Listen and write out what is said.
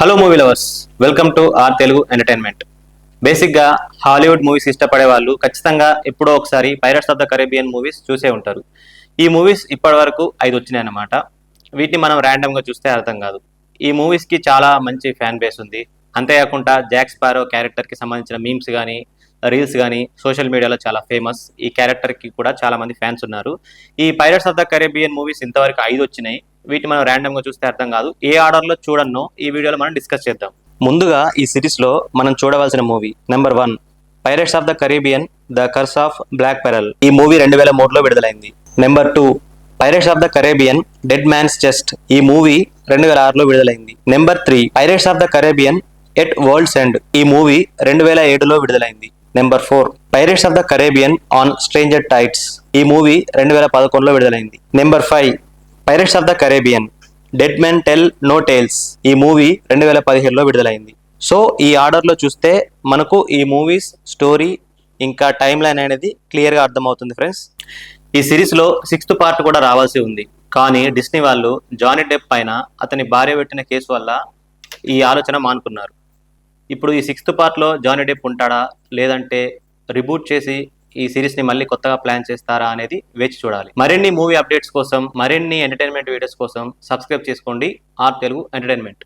Hello movie lovers welcome to R Telugu entertainment బేసిక్గా Hollywood movies ఇష్టపడే వాళ్ళు ఖచ్చితంగా ఎప్పుడో ఒకసారి pirates of the Caribbean movies చూసే ఉంటారు. ఈ మూవీస్ ఇప్పటి వరకు ఐదు వచ్చినాయి అన్నమాట. వీటిని మనం ర్యాండమ్గా చూస్తే అర్థం కాదు. ఈ మూవీస్కి చాలా మంచి ఫ్యాన్ బేస్ ఉంది. అంతేకాకుండా జాక్ స్పారో క్యారెక్టర్కి సంబంధించిన మీమ్స్ కానీ రీల్స్ కానీ సోషల్ మీడియాలో చాలా ఫేమస్ ఈ క్యారెక్టర్కి కూడా చాలా మంది ఫ్యాన్స్ ఉన్నారు. ఈ pirates of the Caribbean movies ఇంతవరకు ఐదు వచ్చినాయి. వీటిని మనం ర్యాండమ్గా చూస్తే అర్థం కాదు. ఏ ఆర్డర్లో చూడన్నో ఈ వీడియోలో మనం డిస్కస్ చేద్దాం. ముందుగా ఈ సిరీస్లో మనం చూడవలసిన movie number one pirates of the Caribbean the curse of black pearl ఈ మూవీ రెండు వేల మూడులో విడుదలైంది. Number two pirates of the Caribbean dead man's chest ఈ మూవీ రెండు వేల ఆరులో విడుదలైంది. Number three pirates of the Caribbean at world's end ఈ మూవీ రెండు వేల ఏడులో విడుదలైంది. Number four pirates of the Caribbean on stranger tides ఈ మూవీ రెండు వేల పదకొండులో విడుదలైంది. Number five pirates of the Caribbean dead men tell no tales ఈ మూవీ రెండు వేల పదిహేడులో విడుదలైంది. సో ఈ ఆర్డర్లో చూస్తే మనకు ఈ మూవీస్ స్టోరీ ఇంకా టైం లైన్ అనేది క్లియర్గా అర్థమవుతుంది ఫ్రెండ్స్. ఈ సిరీస్లో సిక్స్త్ పార్ట్ కూడా రావాల్సి ఉంది. కానీ డిస్నీ వాళ్ళు జానీ డెప్ పైన అతని భార్య పెట్టిన కేసు వల్ల ఈ ఆలోచన మానుకున్నారు. ఇప్పుడు ఈ సిక్స్త్ పార్ట్లో జానీ డెప్ ఉంటాడా? లేదంటే రిబూట్ చేసి ఈ సిరీస్ని మళ్ళీ కొత్తగా ప్లాన్ చేస్తారా అనేది వేచి చూడాలి. మరిన్ని మూవీ అప్డేట్స్ కోసం మరిన్ని ఎంటర్టైన్మెంట్ వీడియోస్ కోసం సబ్స్క్రైబ్ చేసుకోండి. R Telugu entertainment.